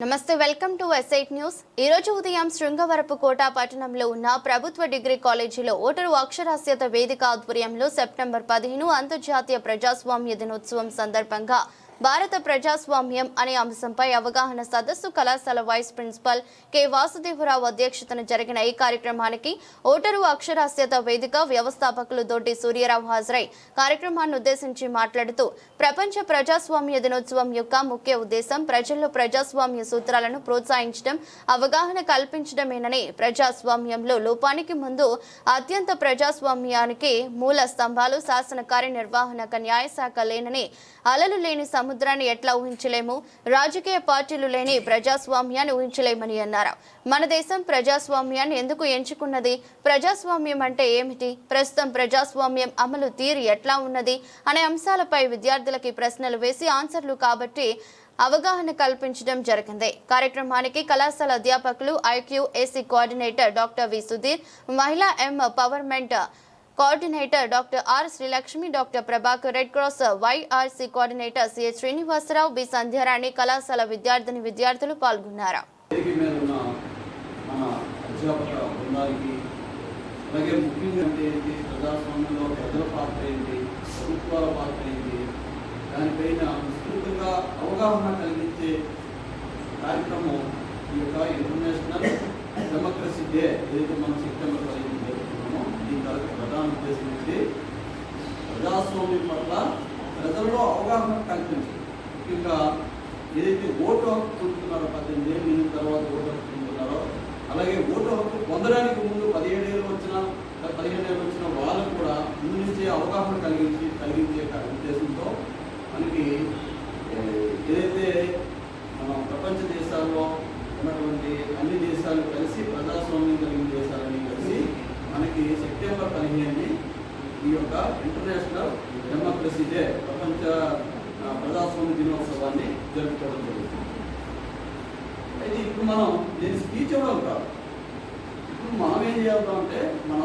నమస్తే welcome to ఎస్ఐట్ news. ఈ రోజు ఉదయం శృంగవరపు కోట పట్టణంలో ఉన్న ప్రభుత్వ డిగ్రీ కాలేజీలో ఓటరు అక్షరాస్యత వేదిక ఆధ్వర్యంలో సెప్టెంబర్ పదిహేను అంతర్జాతీయ ప్రజాస్వామ్య దినోత్సవం సందర్భంగా భారత ప్రజాస్వామ్యం అనే అంశంపై అవగాహన సదస్సు కళాశాల వైస్ ప్రిన్సిపల్ కె. వాసుదేవరావు అధ్యక్షతన జరిగిన ఈ కార్యక్రమానికి ఓటరు అక్షరాస్యత వేదిక వ్యవస్థాపకులు దొడ్డి సూర్యరావు హాజరై కార్యక్రమాన్ని ఉద్దేశించి మాట్లాడుతూ ప్రపంచ ప్రజాస్వామ్య దినోత్సవం యొక్క ముఖ్య ఉద్దేశం ప్రజల్లో ప్రజాస్వామ్య సూత్రాలను ప్రోత్సహించడం అవగాహన కల్పించడమేనని ప్రజాస్వామ్యంలో లోపానికి ముందు అత్యంత ప్రజాస్వామ్యానికి మూల స్తంభాలు శాసన కార్యనిర్వహణక న్యాయశాఖ లేనని అలలు లేని సముద్రాన్ని ఎట్లా ఊహించలేము? రాజకీయ పార్టీలు లేని ప్రజాస్వామ్యాన్ని ఊహించలేమని అన్నారు. మన దేశం ప్రజాస్వామ్యాన్ని ఎందుకు ఎంచుకున్నది? ప్రజాస్వామ్యం అంటే ఏమిటి? ప్రస్తుతం ప్రజాస్వామ్యం అమలు తీరు ఎట్లా ఉన్నది? అనే అంశాలపై విద్యార్థులకి ప్రశ్నలు వేసి ఆన్సర్లు కాబట్టి అవగాహన కల్పించడం జరిగింది. కార్యక్రమానికి కళాశాల అధ్యాపకులు IQ AC coordinator doctor V Sudheer మహిళా empowerment coordinator doctor R Srilakshmi doctor Prabhakar red cross YRC coordinator CH Srinivasa Rao B Sandhya Rani కళాశాల విద్యార్థిని విద్యార్థులు పాల్గొన్నారు. అలాగే ముఖ్యంగా అంటే ఏంటి ప్రజాస్వామ్యంలో ప్రజల పాత్ర ఏంటి ప్రభుత్వాల పాత్ర ఏంటి దానిపైన విస్తృతంగా అవగాహన కలిగించే కార్యక్రమం ఈ యొక్క ఇంటర్నేషనల్ డెమోక్రసీ డే ఏదైతే మనం సెప్టెంబర్ ప్రధాన ప్రజాస్వామ్యం పట్ల ప్రజల్లో అవగాహన కల్పించడం ముఖ్యంగా ఏదైతే ఓటు హక్కు పొందుతున్నారో పద్దెనిమిది ఏళ్ళు తర్వాత ఓటు హక్కు పొందుతున్నారో అలాగే ఓటు హక్కు పొందడానికి ముందు పదిహేడు ఏళ్ళు వచ్చిన పదిహేడు ఏళ్ళు వచ్చిన వాళ్ళకు కూడా ముందు నుంచే అవగాహన కలిగించి కలిగించే ఉద్దేశంతో మనకి ఏదైతే మన ప్రపంచ దేశాల్లో ఉన్నటువంటి అన్ని దేశాలు కలిసి ప్రజాస్వామ్యం కలిగిన దేశాలని కలిసి మనకి సెప్టెంబర్ పదిహేనుని ఈ యొక్క ఇంటర్నేషనల్ డెమోక్రసీ డే ప్రపంచ ప్రజాస్వామ్య దినోత్సవాన్ని జరుపుకోవడం జరుగుతుంది. అయితే ఇప్పుడు మనం నేను స్పీచ్ ఇవ్వడం కాదు ఇప్పుడు మనం ఏం చేద్దాం అంటే మనందరం